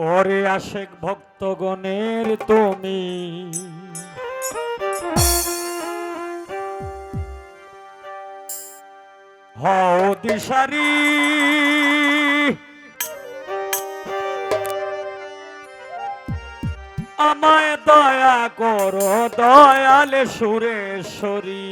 ওরে আশেক ভক্তগণের তুমি। হও দিশারি। আমায় দয়া করো দয়ালে সুরেশ্বরী।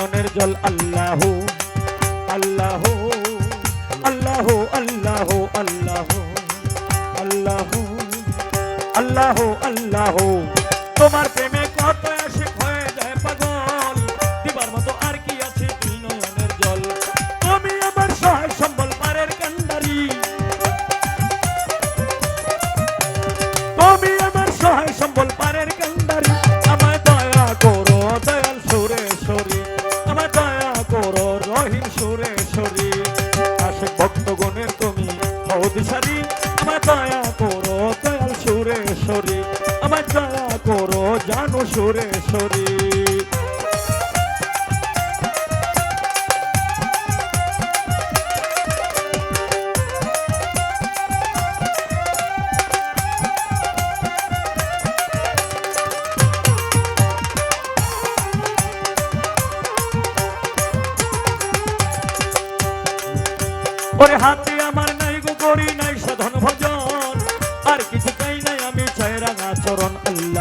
নয়নের জল আল্লাহ আল্লাহ আল্লাহ আল্লাহ আল্লাহ আল্লাহ আল্লাহ আল্লাহ। তোমার প্রেমে কত সরি আমার দয়া করো জানো সুরেশ্বরী ওরে হাতে আমার নাই গো করি নাই সাধন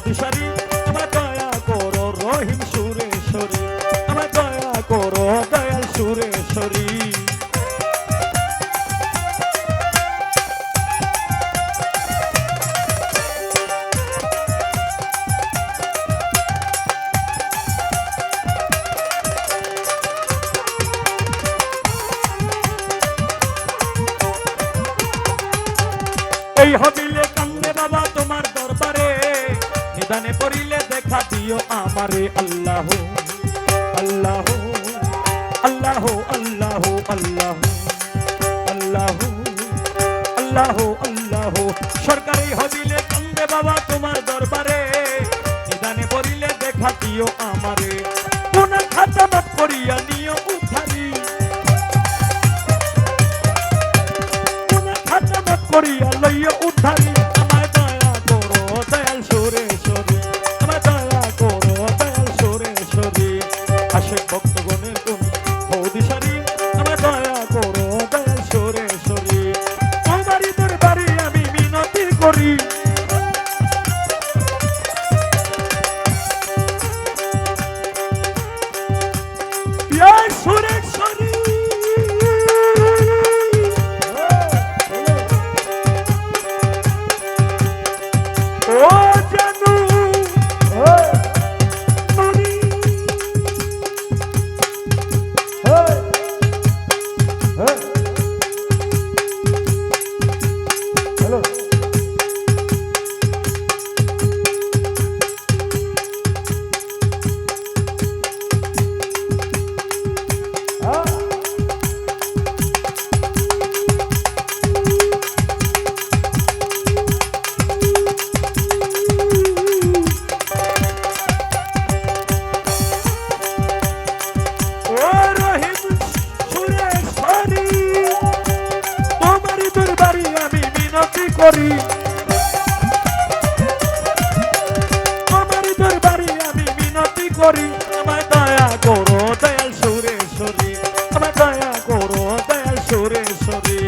অভিসারী আমার দয়া করো রহিম সুরেশ্বরী আমার দয়া করো দয়াল সুরেশ্বরী। এই হবিলে ময়দানে পড়িলে দেখা দিও আমারে আল্লাহ আল্লাহ আল্লাহ আল্লাহ আল্লাহ আল্লাহ আল্লাহ আল্লাহ। সরকারি হবিলে কন্দে বাবা তোমার দরবারে ময়দানে পড়িলে দেখা দিও আমারে। কোন খাতা করিয়া নিও I Hello. করি। আমার দরবারে আমি মিনতি করি। আমার দয়া করো, দয়াল সুরে সরি। আমার দয়া করো, দয়াল সুরে সরি।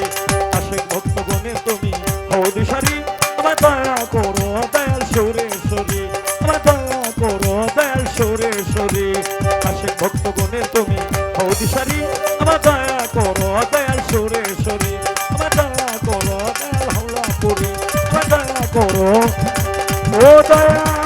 আশেক ভক্তগণে তুমি হৌদিশারি আমার দয়া করো, দয়াল সুরে সরি। আমার দয়া করো, দয়াল সুরে সরি। আশেক ভক্তগণে তুমি করো দয়াল